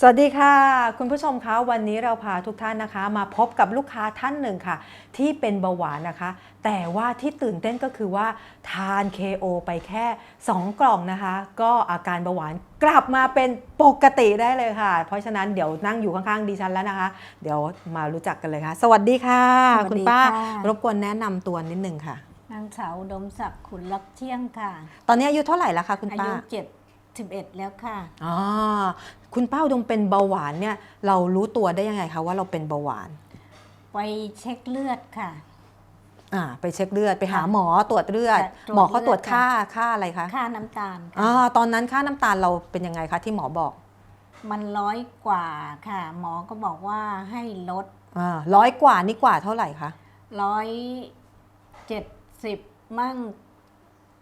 สวัสดีค่ะ คุณผู้ชมคะวันนี้เราพาทุกท่านนะคะ มาพบกับลูกค้าท่านหนึ่งค่ะ ที่เป็นเบาหวานนะคะ แต่ว่าที่ตื่นเต้นก็คือว่าทาน KO ไปแค่ 2 กล่องนะคะ ก็อาการเบาหวานกลับมาเป็นปกติได้เลยค่ะ เพราะฉะนั้นเดี๋ยวนั่งอยู่ข้างๆดิฉันแล้วนะคะ เดี๋ยวมารู้จักกันเลยค่ะ สวัสดีค่ะ สวัสดีคุณป้า ค่ะ รบกวนแนะนำตัวนิดนึงค่ะ นางสาวอุดมศักดิ์ขุนลักเที่ยงค่ะ ตอนนี้อายุเท่าไหร่แล้วคะคุณอาป้า ยุ เจ็ดสิบเอ็ดแล้วค่ะ อ๋อคุณป้าอุดมเป็นเบาหวานเนี่ยเรารู้ตัวได้ยังไงคะว่าเราเป็นเบาหวาน ไปเช็คเลือดค่ะ อ่าไปเช็คเลือดไปหาค่ะหมอตรวจเลือดค่ะตรวจหมอเขาตรวจเลือด ค่าค่ะค่าอะไรคะค่าน้ำตาลอ่าค่ะตอนนั้นค่าน้ำตาลเราเป็นยังไงคะที่หมอบอกมันร้อยกว่าค่ะ หมอก็บอกว่าให้ลดอ่าร้อยกว่านี่กว่าเท่าไหร่คะร้อยเจ็ดสิบมั่ง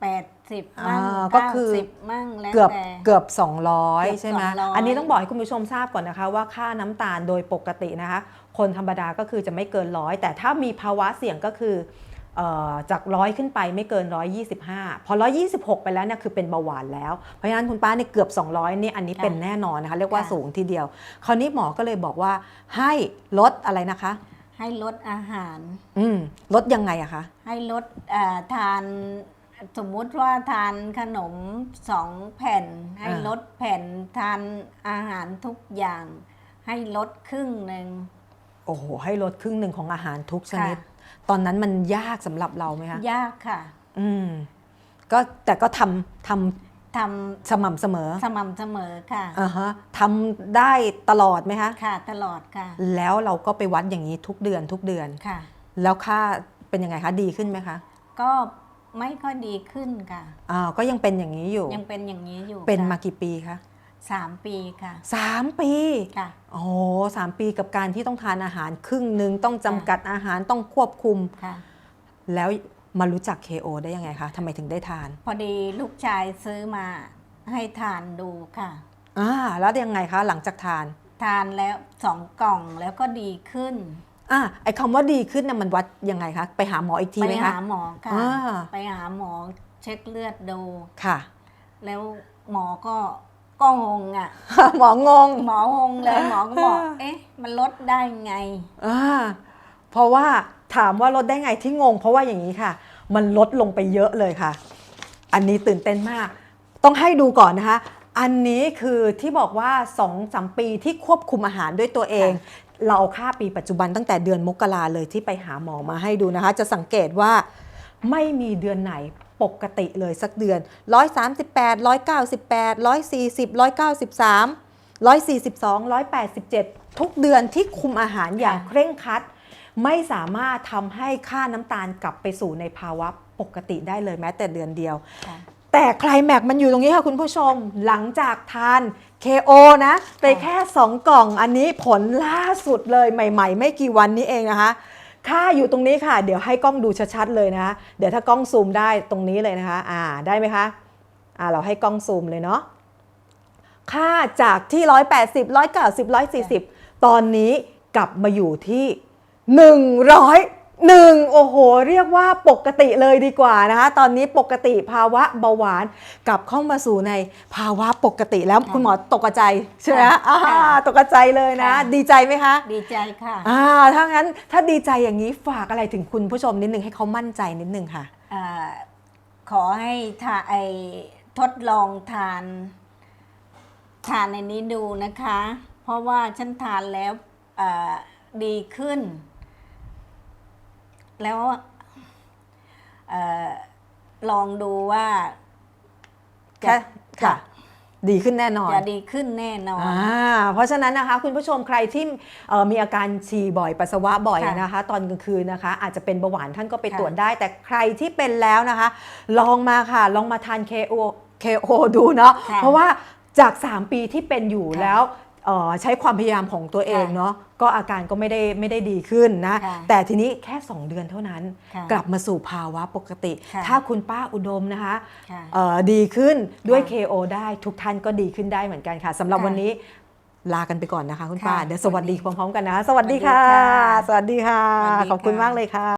แปดสิบมั่งอ่าก็เก้าคือสิบมั่งแล้วเกือบแต่เกือบเกือบ 200 ใช่ไหม200 อันนี้ต้องบอกให้คุณผู้ชมทราบก่อนนะคะ ว่าค่าน้ำตาลโดยปกตินะคะ คนธรรมดาก็คือจะไม่เกินร้อยแต่ถ้ามีภาวะเสี่ยงก็คือเอ่อจากร้อยขึ้นไปไม่เกิน 125 พอ 126 ไปแล้วเนี่ยคือเป็นเบาหวานแล้ว เพราะฉะนั้นคุณป้าเนี่ยเกือบ 200นี่อันนี้เป็นแน่นอนนะคะ เรียกว่าสูงทีเดียว คราวนี้หมอก็เลยบอกว่าให้ลดอะไรนะคะ ให้ลดอาหาร อืมลดยังไงอะคะ ให้ลดเอ่อทาน สมมุติว่าทานขนมสองแผ่น ให้อ่าลดแผ่นทานอาหารทุกอย่าง ให้ลดครึ่งหนึ่งโอ้โห ให้ลดครึ่งหนึ่งของอาหารทุกชนิดค่ะตอนนั้นมันยากสำหรับเราไหมคะ ยากค่ะ อืม ก็แต่ก็ทำททำสม่ำเสมอำสม่ำเสมอค่ะอ่าฮะทำได้ตลอดไหมคะ ค่ะ ตลอดค่ะ แล้วเราก็ไปวัดอย่างนี้ทุกเดือนทุกเดือน ค่ะ แล้วค่าเป็นยังไงคะ ดีขึ้นไหมคะ ก็ ไม่ค่อยดีขึ้นค่ะอ่าก็ยังเป็นอย่างนี้อยู่ ยังเป็นอย่างนี้อยู่เป็นค่ะมากี่ปีคะสามปีค่ะสามปีค่ะ โอ้โหสามปีกับการที่ต้องทานอาหารครึ่งหนึ่งต้องจำกัดอาหารต้องควบคุม ค่ะ แล้วมารู้จัก KO ได้ยังไงคะทำไมถึงได้ทานพอดีลูกชายซื้อมาให้ทานดูค่ะ อ่าแล้วยังไงคะหลังจากทาน ทานแล้วสองกล่องแล้วก็ดีขึ้น อ่าไอ้คำว่าดีขึ้นน่ะมันวัดยังไงคะ ไปหาหมออีกทีไปไหมคะหาหมอค่ะอ่าไปหาหมอเช็คเลือดดู ค่ะ แล้วหมอก็ก็งงอะ หมองง หมองงเลยหมอก็บอก เอ๊ะ มันลดได้ไงอ่าเพราะว่าถามว่าลดได้ไงที่งง เพราะว่าอย่างนี้ค่ะ มันลดลงไปเยอะเลยค่ะ อันนี้ตื่นเต้นมาก ต้องให้ดูก่อนนะคะอันนี้คือที่บอกว่า2อสมปีที่ควบคุมอาหารด้วยตัวเอง เราเอาค่าปีปัจจุบันตั้งแต่เดือนมกราเลยที่ไปหาหมอมาให้ดูนะคะ จะสังเกตว่าไม่มีเดือนไหนปกติเลยสักเดือน 138 198 140 193 142 187 ทุกเดือนที่คุมอาหารอย่างค่ะเคร่งครัด ไม่สามารถทำให้ค่าน้ำตาลกลับไปสู่ในภาวะปกติได้เลยแม้แต่เดือนเดียวค่ะแต่ไคลแม็กซ์มันอยู่ตรงนี้ค่ะคุณผู้ชมหลังจากทาน KO นะ ไปแค่ 2 กล่องอันนี้ผลล่าสุดเลยใหม่ ๆ ไม่กี่วันนี้เองนะคะ ค่าอยู่ตรงนี้ค่ะ เดี๋ยวให้กล้องดูชัดๆเลยนะคะ เดี๋ยวถ้ากล้องซูมได้ตรงนี้เลยนะคะ อ่าได้ไหมคะ อ่าเราให้กล้องซูมเลยเนาะ ค่าจากที่ 180 190 140 ตอนนี้กลับมาอยู่ที่ 101โอ้โห เรียกว่าปกติเลยดีกว่านะคะ ตอนนี้ปกติภาวะเบาหวานกลับเข้ามาสู่ในภาวะปกติแล้วค่ะคุณหมอตกใจใช่ไหมค่ะอ่าค่ะตกใจเลยนะค่ะดีใจไหมคะ ดีใจค่ะอ่าถ้างั้นถ้าดีใจอย่างนี้ฝากอะไรถึงคุณผู้ชมนิดนึงให้เขามั่นใจนิดนึงค่ะอ่าขอให้ทาไอทดลองทาน ทานในนี้ดูนะคะ เพราะว่าฉันทานแล้วอ่าดีขึ้น แล้วเออลองดูว่าจะค่ะค่ะ ดีขึ้นแน่นอน จะดีขึ้นแน่นอน อ่าเพราะฉะนั้นนะคะคุณผู้ชมใครที่เอ่อมีอาการฉี่บ่อยปัสสาวะบ่อยค่ะนะคะ ตอนกลางคืนนะคะ อาจจะเป็นเบาหวานท่านก็ไปค่ะ ตรวจได้ แต่ใครที่เป็นแล้วนะคะ ลองมาค่ะ ลองมาทาน KO KO ดูเนาะค่ะเพราะว่าจาก 3 ปีที่เป็นอยู่ค่ะแล้วเอ่อ ใช้ความพยายามของตัวเองค่ะเนาะก็อาการก็ไม่ได้ไม่ได้ดีขึ้นนะ ค่ะแต่ทีนี้แค่ 2 เดือนเท่านั้น ค่ะกลับมาสู่ภาวะปกติ ค่ะ ถ้าคุณป้าอุดมนะคะค่ะ เอ่อดีขึ้นด้วย ค่ะ KO ได้ทุกท่านก็ดีขึ้นได้เหมือนกันค่ะสำหรับค่ะวันนี้ลากันไปก่อนนะคะคุณค่ะป้าเดี๋ยวสวัสดีสวัสดีพร้อมๆกันนะคะสวัสดีค่ะ สวัสดีค่ะ สวัสดีค่ะสวัสดีค่ะขอบคุณมากเลยค่ะ